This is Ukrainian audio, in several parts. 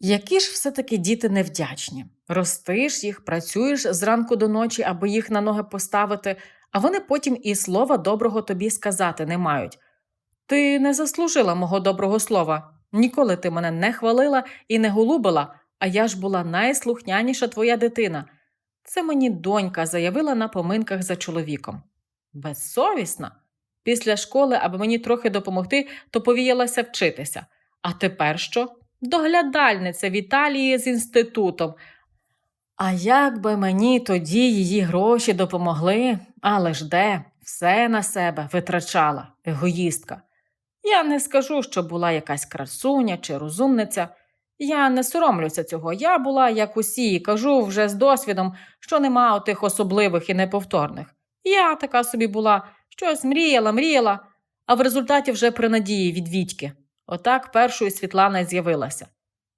Які ж все-таки діти невдячні. Ростиш їх, працюєш зранку до ночі, аби їх на ноги поставити, а вони потім і слова доброго тобі сказати не мають. Ти не заслужила мого доброго слова. Ніколи ти мене не хвалила і не голубила, а я ж була найслухняніша твоя дитина. Це мені донька заявила на поминках за чоловіком. Безсовісна. Після школи, аби мені трохи допомогти, то повіялася вчитися. А тепер що? Доглядальниця в Італії з інститутом. А як би мені тоді її гроші допомогли, але ж де, все на себе витрачала, егоїстка. Я не скажу, що була якась красуня чи розумниця. Я не соромлюся цього. Я була, як усі, і кажу вже з досвідом, що нема отих особливих і неповторних. Я така собі була, щось мріяла, мріяла, а в результаті вже при надії від Вітьки. Отак першою Світлана з'явилася.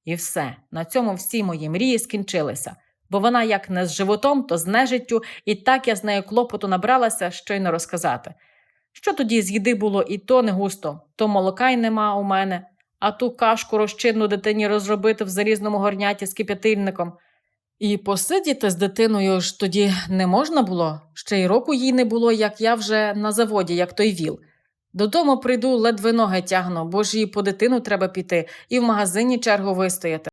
І все, на цьому всі мої мрії скінчилися, бо вона як не з животом, то з нежиттю, і так я з нею клопоту набралася, що й не розказати. Що тоді з їди було і то не густо, то молока й нема у мене, а ту кашку розчинну дитині розробити в залізному горняті з кип'ятильником. І посидіти з дитиною ж тоді не можна було, ще й року їй не було, як я вже на заводі, як той віл. Додому прийду, ледве ноги тягну, бо ж і по дитину треба піти, і в магазині чергу вистояти.